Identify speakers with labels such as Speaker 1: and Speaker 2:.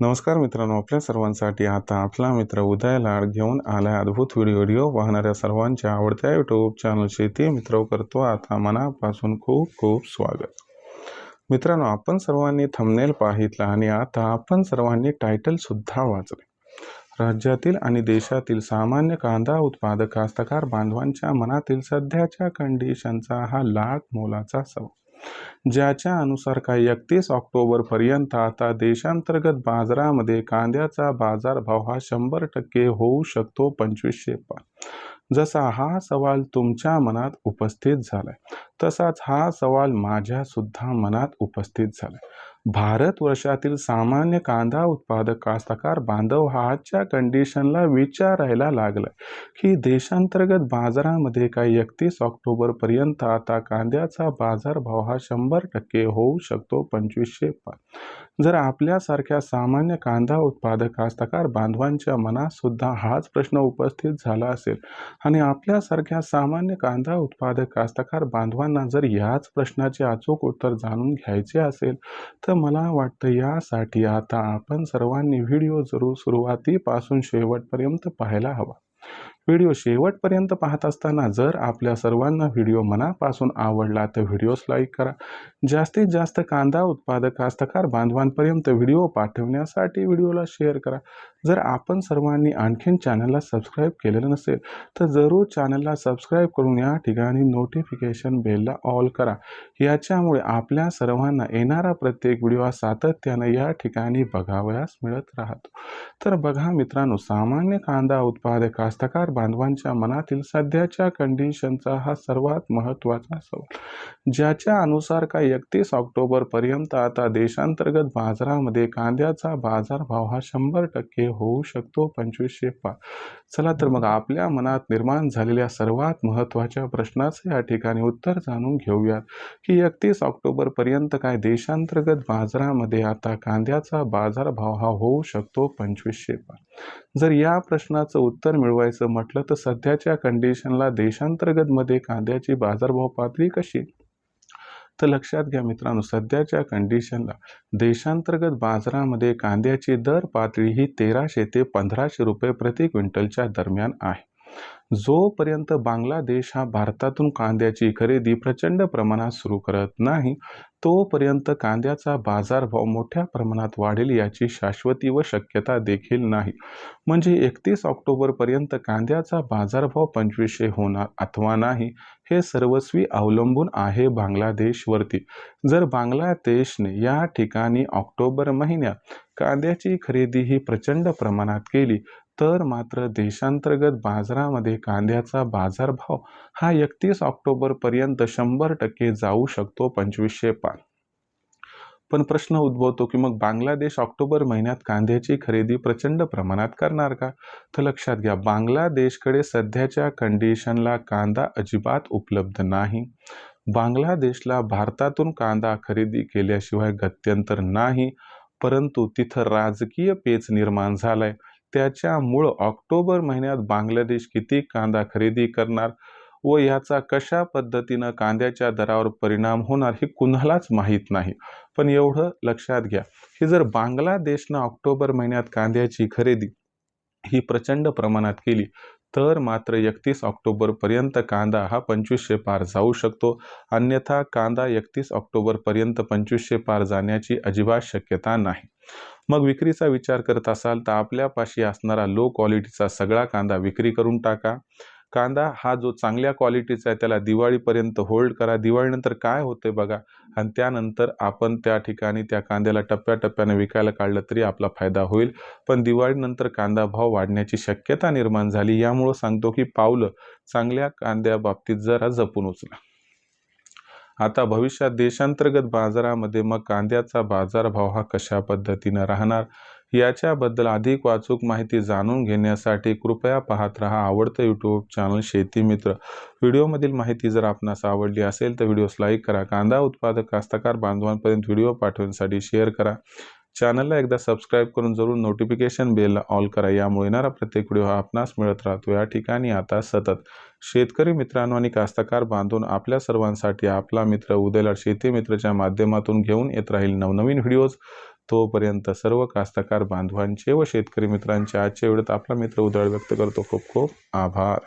Speaker 1: नमस्कार मित्रांनो आपल्या सर्वांसाठी आता आपला मित्र उदय लाड घेऊन आलाय अद्भुत व्हिडिओ व्हिडिओ पाहणाऱ्या सर्वांच्या आवडत्या युट्यूब चॅनल शेती मित्र करतो आता मनापासून खूप खूप स्वागत. मित्रांनो आपण सर्वांनी थंबनेल पाहितला आणि आता आपण सर्वांनी टायटल सुद्धा वाचले. राज्यातील आणि देशातील सामान्य कांदा उत्पादक कास्तकार बांधवांच्या मनातील सध्याच्या कंडिशनचा हा लाख मोलाचा सवाल. ज्याच्या अनुसार काही एकतीस ऑक्टोबर पर्यंत आता देशांतर्गत बाजारामध्ये कांद्याचा बाजारभाव हा शंभर टक्के होऊ शकतो पंचवीसशे पाच जसा हा सवाल तुमच्या मनात उपस्थित झालाय तसाच हा सवाल माझ्या सुद्धा मनात उपस्थित झालाय. भारत वर्षातील सामान्य कांदा उत्पादक कास्तकार बांधव हा आजच्या कंडिशनला विचारायला लागलं की देशांतर्गत बाजारामध्ये काही एकतीस ऑक्टोबर पर्यंत आता कांद्याचा बाजारभाव हा शंभर टक्के होऊ शकतो पंचवीसशे पाच. जर आपल्यासारख्या सामान्य कांदा उत्पादक कास्तकार बांधवांच्या मनात सुद्धा हाच प्रश्न उपस्थित झाला असेल आणि आपल्यासारख्या सामान्य कांदा उत्पादक कास्तकार बांधवांना जर याच प्रश्नाचे अचूक उत्तर जाणून घ्यायचे असेल तर मला वाटतं यासाठी आता आपण सर्वांनी व्हिडिओ जरूर सुरुवातीपासून शेवटपर्यंत पाहायला हवा. व्हिडिओ शेवटपर्यंत पाहत असताना जर आपल्या सर्वांना व्हिडिओ मनापासून आवडला तर व्हिडिओस लाईक करा. जास्तीत जास्त कांदा उत्पादक कास्तकार बांधवांपर्यंत व्हिडिओ पाठवण्यासाठी व्हिडिओला शेअर करा. जर आपण सर्वांनी आणखीन चॅनलला सबस्क्राईब केलेलं नसेल तर जरूर चॅनलला सबस्क्राईब करून या ठिकाणी नोटिफिकेशन बेलला ऑल करा. याच्यामुळे आपल्या सर्वांना येणारा प्रत्येक व्हिडिओ हा सातत्यानं या ठिकाणी बघावयास मिळत राहतो. तर बघा मित्रांनो सामान्य कांदा उत्पादक कास्तकार बांधवांच्या मनातील सध्याच्या कंडिशनचा हा सर्वात महत्त्वाचा सवाल. ज्याच्या अनुसार का एकतीस ऑक्टोबरपर्यंत आता देशांतर्गत बाजारामध्ये कांद्याचा बाजारभाव हा शंभर टक्के होऊ शकतो पंचवीसशे पाच. चला तर मग आपल्या मनात निर्माण झालेल्या सर्वात महत्त्वाच्या प्रश्नाचे या ठिकाणी उत्तर जाणून घेऊयात. की एकतीस ऑक्टोबरपर्यंत काय देशांतर्गत बाजारामध्ये आता कांद्याचा बाजारभाव हा होऊ शकतो पंचवीसशे जर या प्रश्नाचं उत्तर मिळवायचं म्हटलं तर सध्याच्या कंडिशनला देशांतर्गतमध्ये कांद्याची बाजारभाव पातळी कशी? तर लक्षात घ्या मित्रांनो सध्याच्या कंडिशनला देशांतर्गत बाजारामध्ये कांद्याची दर पातळी ही तेराशे ते पंधराशे रुपये प्रति क्विंटलच्या दरम्यान आहे. जोपर्यंत बांगलादेश हा भारतातून कांद्याची खरेदी प्रचंड प्रमाणात सुरू करत नाही तोपर्यंत कांद्याचा बाजारभाव मोठ्या प्रमाणात वाढेल याची शाश्वती व शक्यता देखील नाही. म्हणजे एकतीस ऑक्टोबरपर्यंत कांद्याचा बाजारभाव पंचवीसशे होणार अथवा नाही हे सर्वस्वी अवलंबून आहे बांगलादेशवरती. जर बांगलादेशने या ठिकाणी ऑक्टोबर महिन्यात कांद्याची खरेदी ही प्रचंड प्रमाणात केली तर मात्र देशांतर्गत बाजारामध्ये कांद्याचा बाजारभाव हा एकतीस ऑक्टोबरपर्यंत शंभर टक्के जाऊ शकतो पंचवीसशे पा पण प्रश्न उद्भवतो की मग बांगलादेश ऑक्टोबर महिन्यात कांद्याची खरेदी प्रचंड प्रमाणात करणार का? तर लक्षात घ्या बांगलादेशकडे सध्याच्या कंडिशनला कांदा अजिबात उपलब्ध नाही. बांगलादेशला भारतातून कांदा खरेदी केल्याशिवाय गत्यंतर नाही परंतु तिथं राजकीय पेच निर्माण झालाय. त्याच्यामुळं ऑक्टोबर महिन्यात बांगलादेश किती कांदा खरेदी करणार? व याचा कशा पद्धतीनं कांद्याच्या दरावर परिणाम होणार हे कुणालाच माहीत नाही. पण एवढं लक्षात घ्या की जर बांगलादेशनं ऑक्टोबर महिन्यात कांद्याची खरेदी ही प्रचंड प्रमाणात केली तर मात्र एकतीस ऑक्टोबरपर्यंत कांदा हा पंचवीसशे पार जाऊ शकतो. अन्यथा कांदा एकतीस ऑक्टोबरपर्यंत पंचवीसशे पार जाण्याची अजिबात शक्यता नाही. मग विक्रीचा विचार करत असाल तर आपल्यापाशी असणारा लो क्वालिटीचा सगळा कांदा विक्री करून टाका. कांदा हा जो चांगल्या क्वालिटीचा आहे त्याला दिवाळीपर्यंत होल्ड करा. दिवाळीनंतर काय होते बघा? आणि त्यानंतर आपण त्या ठिकाणी त्या कांद्याला टप्प्याटप्प्याने विकायला काढलं तरी आपला फायदा होईल. पण दिवाळीनंतर कांदा भाव वाढण्याची शक्यता निर्माण झाली. यामुळं सांगतो की पावलं चांगल्या कांद्या बाबतीत जरा जपून उचला. आता भविष्यात देशांतर्गत बाजारामध्ये मग कांद्याचा बाजारभाव हा कशा पद्धतीनं राहणार? याच्याबद्दल अधिक वाचूक माहिती जाणून घेण्यासाठी कृपया पाहत रहा आवडतं यूट्यूब चॅनल शेती मित्र. व्हिडिओमधील माहिती जर आपणास आवडली असेल तर व्हिडिओस लाईक करा कांदा उत्पादक कास्तकार बांधवांपर्यंत व्हिडिओ पाठवण्यासाठी शेअर करा. चॅनलला एकदा सबस्क्राईब करून जरूर नोटिफिकेशन बेलला ऑल करा यामुळे येणारा प्रत्येक व्हिडिओ हा आपणास मिळत राहतो. या ठिकाणी आता सतत शेतकरी मित्रांनो आणि कास्तकार बांधून आपल्या सर्वांसाठी आपला मित्र उदयला शेती मित्रच्या माध्यमातून घेऊन येत राहील नवनवीन व्हिडिओज. तोपर्यंत सर्व कास्तकार बांधवांचे व शेतकरी मित्रांचे आजच्या वेळेत आपला मित्र उदळ व्यक्त करतो. खूप खूप आभार.